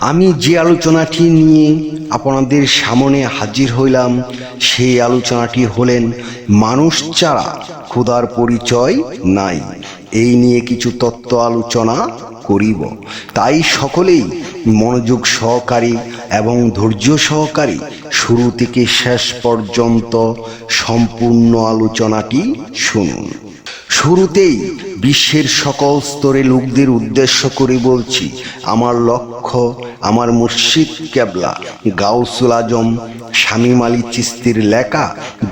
আমি যে আলোচনাটি নিয়ে আপনাদের সামনে হাজির হইলাম, সেই আলোচনাটি হলেন, মানুষ ছাড়া ক্ষুধার পরিচয় নাই। এই নিয়ে কিছু তত্ত্ব আলোচনা করিব। তাই সকলেই মনোযোগ সহকারী এবং ধৈর্য সহকারী শুরু থেকে শেষ পর্যন্ত সম্পূর্ণ আলোচনাটি শুনুন। শুরুতেই বিশ্বের সকল স্তরে লোকদের উদ্দেশ্য করে বলছি, আমার লক্ষ্য, আমার মুর্শিদ কেবলা গাউসুল আজম, শামীম আলী চিস্তির লেখা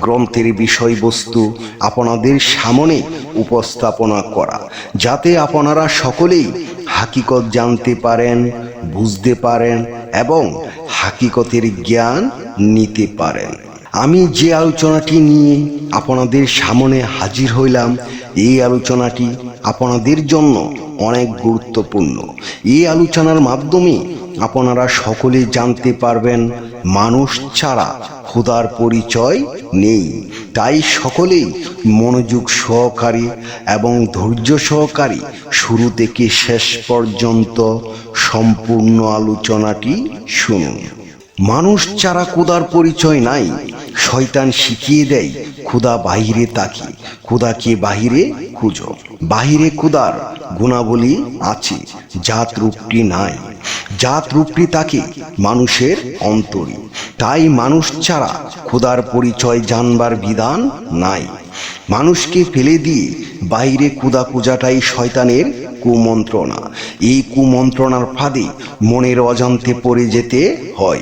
গ্রন্থের বিষয়বস্তু আপনাদের সামনে উপস্থাপনা করা, যাতে আপনারা সকলেই হাকিকত জানতে পারেন, বুঝতে পারেন এবং হাকিকতের জ্ঞান নিতে পারেন। আমি যে আলোচনাটি নিয়ে আপনাদের সামনে হাজির হইলাম এই আলোচনাটি আপনাদের জন্য অনেক গুরুত্বপূর্ণ। এই আলোচনার মাধ্যমে আপনারা সকলে জানতে পারবেন, মানুষ ছাড়া খোদার পরিচয় নেই। তাই সকলেই মনোযোগ সহকারী এবং ধৈর্য সহকারী শুরু থেকে শেষ পর্যন্ত সম্পূর্ণ আলোচনাটি শুনুন। মানুষ ছাড়া ক্ষুদার পরিচয় নাই, শয়তান শিখিয়ে দেয় ক্ষুদা বাহিরে তাকি, ক্ষুদাকে বাহিরে খুঁজো। বাহিরে ক্ষুদার গুণাবলী আছে জাত রূপটি নাই। জাত রূপটি তাকে মানুষের অন্তরে। তাই মানুষ ছাড়া ক্ষুদার পরিচয় জানবার বিধান নাই। মানুষকে ফেলে দিয়ে বাইরে কুদা পূজাটাই শয়তানের কুমন্ত্রণা। এই কুমন্ত্রণার ফাঁদে মনের অজান্তে পড়ে যেতে হয়।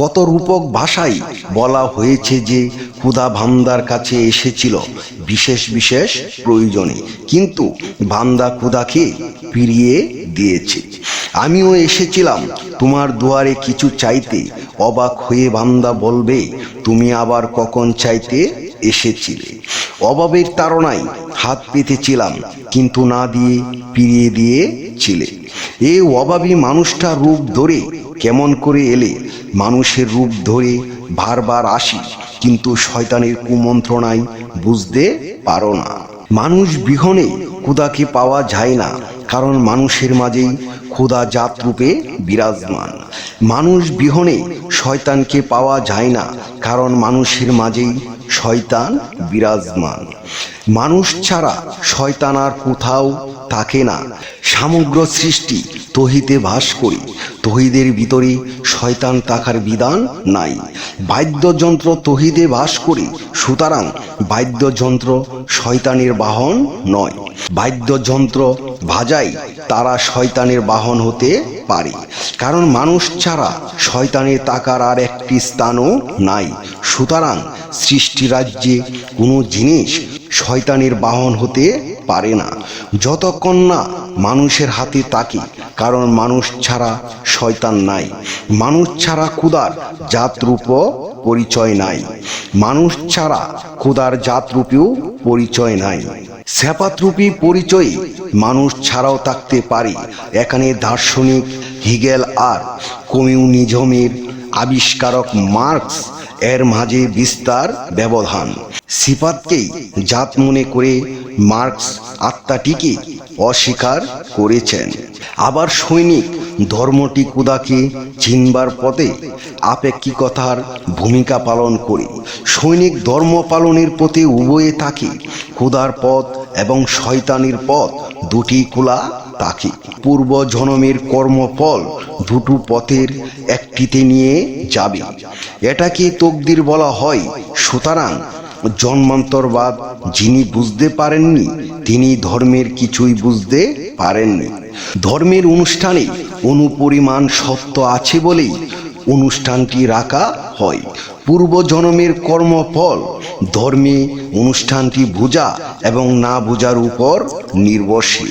কত রূপক ভাষাই বলা হয়েছে যে ক্ষুদা ভান্দার কাছে এসেছিল। বিশেষ বিশেষ প্রয়োজনে। কিন্তু ভান্দা ক্ষুদাকে ফিরিয়ে দিয়েছে। আমিও এসেছিলাম। তোমার দুয়ারে কিছু চাইতে অবাক হয়ে ভান্দা বলবে, তুমি আবার কখন চাইতে এসেছিলে? অভাবের তাড়নায় হাত পেতেছিলাম, কিন্তু না দিয়ে ফিরিয়ে দিয়েছিলে। এই অভাবী মানুষটা রূপ ধরে কেমন করে এলে মানুষের রূপ ধরে বারবার আসি, কিন্তু শয়তানের কুমন্ত্রণায় বুঝতে পারো না। মানুষ বিহনে কুদাকে পাওয়া যায় না, কারণ মানুষের মাঝেই ক্ষুদা জাত রূপে বিরাজমান। মানুষ বিহনে শয়তানকে পাওয়া যায় না, কারণ মানুষের মাঝেই শয়তান বিরাজমান। মানুষ ছাড়া শয়তান আর কোথাও থাকে না। সমগ্র সৃষ্টি তহিতে ভাস করি। তহিদের ভিতরে শয়তান থাকার বিধান নাই। বাদ্যযন্ত্র তহিদে বাস করি, সুতরাং বাদ্যযন্ত্র শয়তানের বাহন নয়। বাদ্যযন্ত্র ভাজাই তারা শয়তানের বাহন হতে পারে। কারণ মানুষ ছাড়া শয়তানের তাকার আর একটি স্থানও নাই। সুতরাং সৃষ্টি রাজ্যে কোনো জিনিস শয়তানের বাহন হতে পারে না। যতক্ষণ না মানুষের হাতে তাকে, কারণ মানুষ ছাড়া শয়তান নাই। মানুষ ছাড়া ক্ষুদার জাতরূপ পরিচয় নাই। মানুষ ছাড়া ক্ষুদার জাতরূপেও পরিচয় নাই। স্যাপাতরূপী পরিচয় মানুষ ছাড়াও থাকতে পারে। এখানে দার্শনিক হিগেল আর কমিউনিজমের আবিষ্কারক মার্কস এর মাঝে বিস্তার ব্যবধান। সিপাতকেই জাত মনে করে মার্কস আত্মাটিকে অস্বীকার করেছেন। আবার সৈনিক ধর্মটি কুদাকে চিনবার পথে আপেক্ষিকতার ভূমিকা পালন করে। সৈনিক ধর্ম পালনের পথে উভয়ে থাকে ক্ষুদার পথ এবং শয়তানির পথ দুটি খোলা তাকে পূর্ব জনমের কর্মফল দুটো পথের একটিতে নিয়ে যাবে। এটাকে তকদির বলা হয়। সুতরাং জন্মান্তরবাদ যিনি বুঝতে পারেননি, তিনি ধর্মের কিছুই বুঝতে পারেননি। ধর্মের অনুষ্ঠানে অনুপরিমাণ সত্য আছে বলেই অনুষ্ঠানটি রাখা হয়। পূর্ব পূর্বজন্মের কর্মফল ধর্মে অনুষ্ঠানটি বোঝা এবং না বোঝার উপর নির্ভরশীল।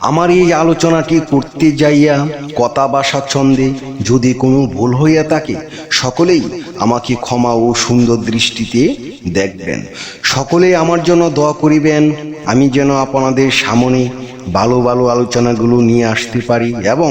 আমার এই আলোচনাটি করতে যাইয়া কথা বাসার ছন্দে যদি কোনো ভুল হইয়া থাকে, সকলেই আমাকে ক্ষমা ও সুন্দর দৃষ্টিতে দেখবেন। সকলেই আমার জন্য দোয়া করিবেন, আমি যেন আপনাদের সামনে ভালো ভালো আলোচনাগুলো নিয়ে আসতে পারি এবং